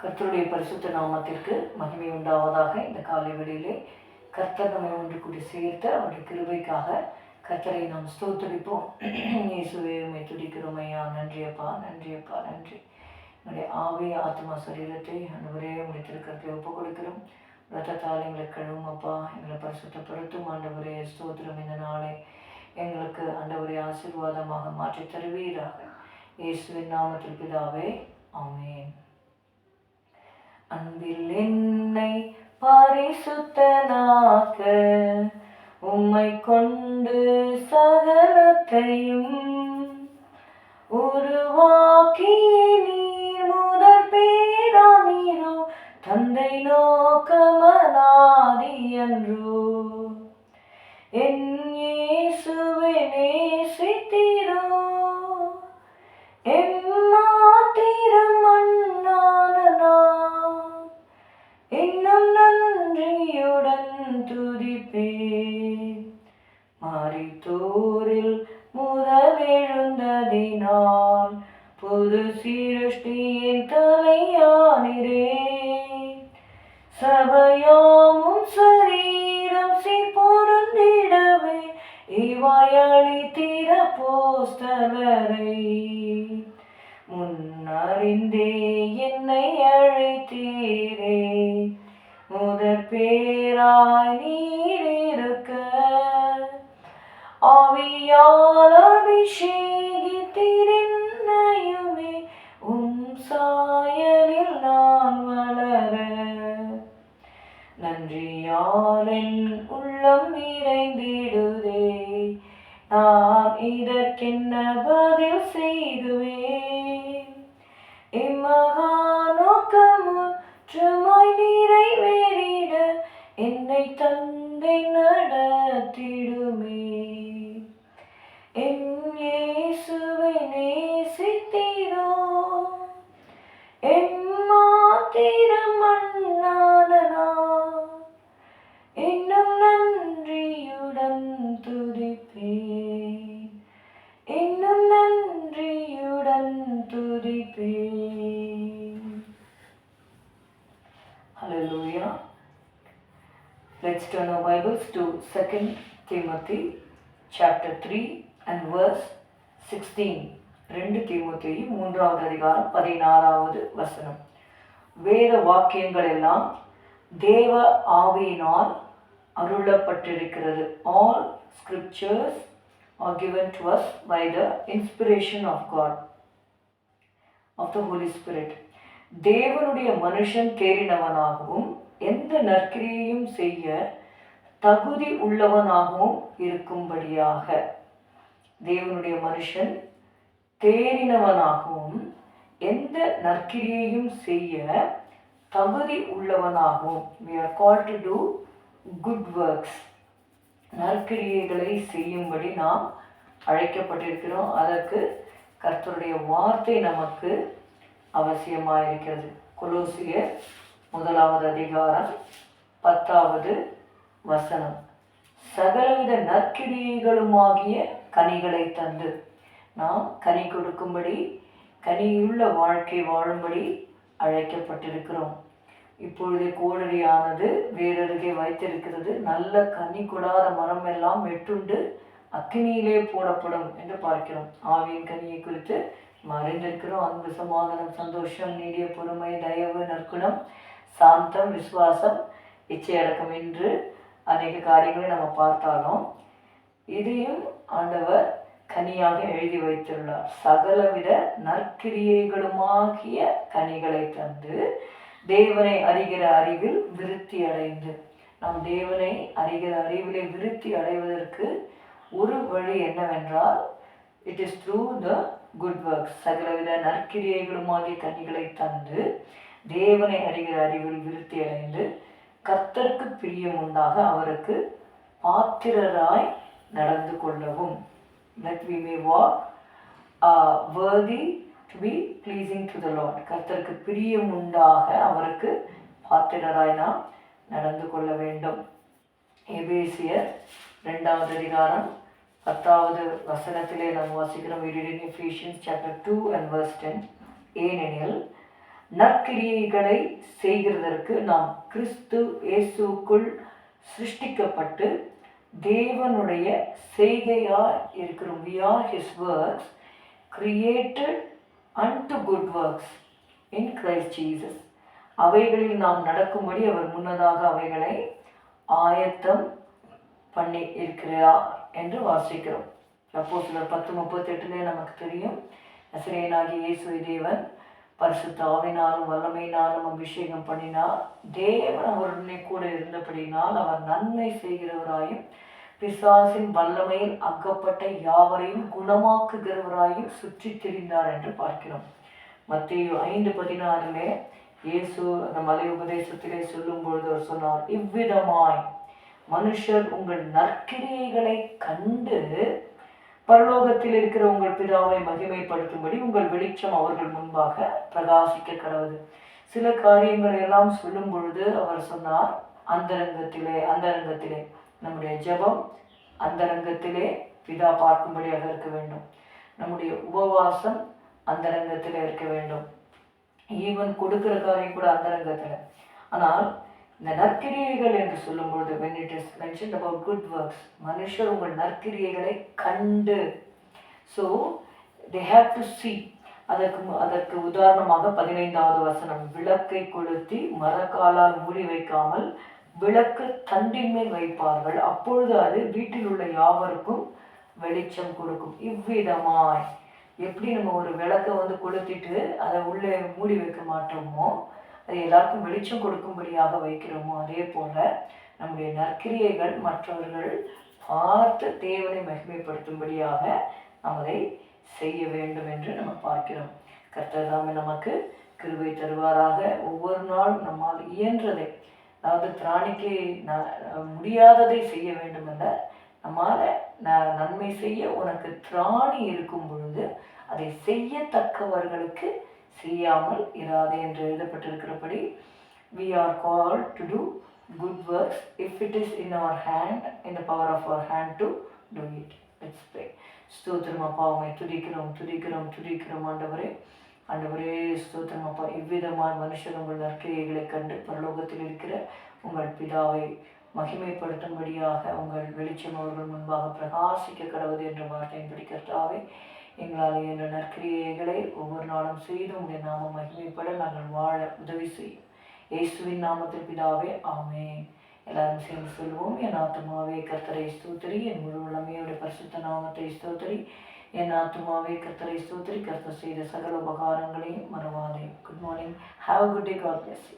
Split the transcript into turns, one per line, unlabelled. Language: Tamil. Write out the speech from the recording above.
கர்த்தருடைய பரிசுத்த நாமத்திற்கு மகிமை உண்டாவதாக இந்த காலை வெளியிலே கர்த்தர் நம்மை ஒன்று கூடி சேர்த்த அவருடைய கிருபைக்காக கர்த்தரை நாம் ஸ்தோத்தரிப்போம். இயேசுவே உம்மை துதிக்கிறோம் ஐயா. நன்றியப்பா நன்றியப்பா நன்றி என்னுடைய ஆவி ஆத்மா சரீரத்தை ஆண்டவரே உடைய திருக்கரத்தை ஒப்புக் கொடுக்கிறோம். ரத்தத்தால் எங்களை கழுவும் அப்பா. எங்களை பரிசுத்தப்படுத்தும் ஆண்டவரே ஸ்தோத்திரம் இந்த நாளை எங்களுக்கு ஆண்டவரே ஆசீர்வாதமாக மாற்றி தருவீராக. இயேசுவின் நாமத்தில் பிதாவே ஆமே பரிசுத்தனாக்க உம்மை கொண்டு சகலத்தையும் உருவாக்கி நீர் முதற் பேரானீரோ தந்தை நோக்கமனாதி என்றோ என்னை அழைத்தீரே. முதற் பேராய் நீர் இருக்க. ஆவியால் அபிஷேகித்திருந்தையுமே நோக்கமுற்றுமாய் நிறைவேறிட என்னை தந்தை நடத்திடுமே. என் இயேசுவை Let's turn our Bibles to 2 Timothy chapter 3 and verse 16. ரெண்டு தீமுத்தையு மூன்றாவது அதிகாரம் பதினாறாவது வசனம் வேத வாக்கியங்களெல்லாம் தேவ ஆவியினால் அருளப்பட்டிருக்கிறது all scriptures are given to us by the inspiration of God of the Holy Spirit தேவனுடைய மனுஷன் தேறினவனாகவும் எந்த நற்கிரியையும் செய்ய தகுதி உள்ளவனாகவும் இருக்கும்படியாக. தேவனுடைய மனுஷன் தேறினவனாகவும் எந்த நற்கிரியையும் செய்ய தகுதி உள்ளவனாகவும். We are called to do good works நற்கிரியைகளை செய்யும்படி நாம் அழைக்கப்பட்டிருக்கிறோம். அதற்கு கர்த்தருடைய வார்த்தை நமக்கு அவசியமாக இருக்கிறது கொலோசியர் முதலாவது அதிகாரம் பத்தாவது வசனம். சகலவித நற்கிரியைகளுமாகிய கனிகளை தந்து நாம் கனி கொடுக்கும்படி கனியுள்ள வாழ்க்கை வாழும்படி அழைக்கப்பட்டிருக்கிறோம். இப்பொழுது கோடரியானது வேறருகே வைத்திருக்கிறது. நல்ல கனி கொடாத மரம் எல்லாம் வெட்டுண்டு அக்கினியிலே போடப்படும் என்று பார்க்கிறோம். ஆவியின் கனியை குறித்து மறைந்திருக்கிறோம். அன்பு சமாதானம் சந்தோஷம் நீடிய பொறுமை தயவு நற்குணம் சாந்தம் விசுவாசம் இச்சையடக்கம் என்று அநேக காரியங்களை நம்ம பார்த்தாலும் இதையும் ஆண்டவர் கனியாக எழுதி வைத்துள்ளார். சகலவித நற்கிரியைகளுமாகிய கனிகளை தந்து தேவனை அறிகிற அறிவில் விருத்தி அடைந்து நாம் தேவனை அறிகிற அறிவிலே விருத்தி அடைவதற்கு ஒரு வழி என்னவென்றால் it is through the good works சகலவித நற்கிரியைகளுமாகிய கனிகளை தந்து தேவனை அறிகிற அறிவில் விருத்தி அடைந்து கர்த்தருக்கு பிரியம் உண்டாக அவருக்கு பாத்திரராய் நடந்து கொள்ளவும். That we may walk worthy to be pleasing to the Lord கர்த்தருக்கு பிரியம் உண்டாக அவருக்கு பாத்திரராய் நாம் நடந்து கொள்ள வேண்டும். எபேசியர் ரெண்டாவது அதிகாரம் பத்தாவது வசனத்திலே நாம் வாசிக்கிறோம். Chapter two and Ephesians chapter 2 and verse 10 ஏனெனில் நற்கிரியைகளை செய்கிறதற்கு நாம் கிறிஸ்து இயேசுக்குள் சிருஷ்டிக்கப்பட்டு தேவனுடைய செய்கையாக இருக்கிறோம். We are his works created and good works in Christ Jesus அவைகளில் நாம் நடக்கும்படி அவர் முன்னதாக அவைகளை ஆயத்தம் பண்ணி இருக்கிறார் என்று வாசிக்கிறோம். அப்போ சிலர் பத்து முப்பத்தெட்டுலேயே நமக்கு தெரியும் நசிரேனாகி இயேசு தேவன் பரிசுத்த ஆவினாலும் வல்லமையினாலும் அபிஷேகம் பண்ணினார். தேவன் அவருடனே கூட இருந்தபடினால் அவர் நன்மை செய்கிறவராயும் பிசாசின் வல்லமையில் அக்கப்பட்ட யாவரையும் குணமாக்குகிறவராயும் சுற்றி திரிந்தார் என்று பார்க்கிறோம். மத்திய ஐந்து பதினாறிலே இயேசு அந்த மலை உபதேசத்திலே சொல்லும் பொழுது அவர் சொன்னார் இவ்விதமாய் மனுஷர் உங்கள் நற்கிரியைகளை கண்டு பரலோகத்தில் இருக்கிற உங்கள் பிதாவை மகிமைப்படுத்தும்படி உங்கள் வெளிச்சம் அவர்கள் முன்பாக பிரகாசிக்க கடவுது சில காரியங்களை எல்லாம் சொல்லும் பொழுது அவர் சொன்னார் அந்தரங்கத்திலே அந்தரங்கத்திலே. நம்முடைய ஜெபம் அந்தரங்கத்திலே பிதா பார்க்கும்படியாக இருக்க வேண்டும். நம்முடைய உபவாசம் அந்தரங்கத்திலே இருக்க வேண்டும். ஈவன் கொடுக்கிற காரியம் கூட அந்தரங்கத்தில். ஆனால் இந்த நற்கிரியைகள் என்று சொல்லும்பொழுது when it is mention about good works மனுஷர் உங்கள் நற்கிரியைகளை கண்டு. So they have to see அதற்கு அதற்கு உதாரணமாக பதினைந்தாவது வசனம் விளக்கை கொளுத்தி மரக்காலால் மூடி வைக்காமல் விளக்கு தண்டின் மேல் வைப்பார்கள். அப்பொழுது அது வீட்டில் உள்ள யாவருக்கும் வெளிச்சம் கொடுக்கும். இவ்விதமாய். எப்படி நம்ம ஒரு விளக்கை வந்து கொளுத்திட்டு அதை உள்ளே மூடி வைக்க மாட்டோமோ அது எல்லாருக்கும் வெளிச்சம் கொடுக்கும்படியாக வைக்கிறோமோ? அதே போல நம்முடைய நற்கிரியைகள் மற்றவர்கள் பார்த்து தேவனை மகிமைப்படுத்தும்படியாக நாம் அதை செய்ய வேண்டும் என்று நம்ம பார்க்கிறோம். கர்த்ததாமே நமக்கு கிருவை தருவாராக. ஒவ்வொரு நாளும் நம்மால் இயன்றதை அதாவது திராணிக்கு ந- முடியாததை செய்ய வேண்டும் என்ற நம்மால் நன்மை செய்ய உனக்கு திராணி இருக்கும் பொழுது அதை செய்யத்தக்கவர்களுக்கு செய்யாமல் இராதே என்று எழுதப்பட்டிருக்கிறபடி we are called to do good works if it is in our hand in the power of our hand to do it it's pray. ஸ்தோத்திரம் அப்பா அவங்க துதிக்கிறோம் துதிக்கிறோம் துதிக்கிறோம் ஆண்டவரே. ஆண்டவரே ஸ்தோத்திரம் அப்பா இவ்விதமான மனுஷன் உங்கள் நற்கிரியைகளை கண்டு பரலோகத்தில் இருக்கிற உங்கள் பிதாவை மகிமைப்படுத்தும்படியாக உங்கள் வெளிச்சம் அவர்கள் முன்பாக பிரகாசிக்க கடவுது என்ற வார்த்தையின் படிக்கிறதாவே எங்களால் என்ற நற்கிரியைகளை ஒவ்வொரு நாளும் செய்து உங்கள் நாம மகிமைப்பட நாங்கள் வாழ உதவி செய்யும். இயேசுவின் நாமத்தில் பிதாவே ஆமே எல்லாரும் சேர்ந்து சொல்வோம் என் ஆத்துமாவே கர்த்தரை ஸ்தோத்திரி. என் முழு உளமையோட பரிசுத்த நாமத்தை ஸ்தோத்திரி. என் ஆத்மாவே கர்த்தரை ஸ்தோத்திரி. கர்த்தர் செய்த சகல உபகாரங்களையும் மறவாதே. Good morning have a good day God bless you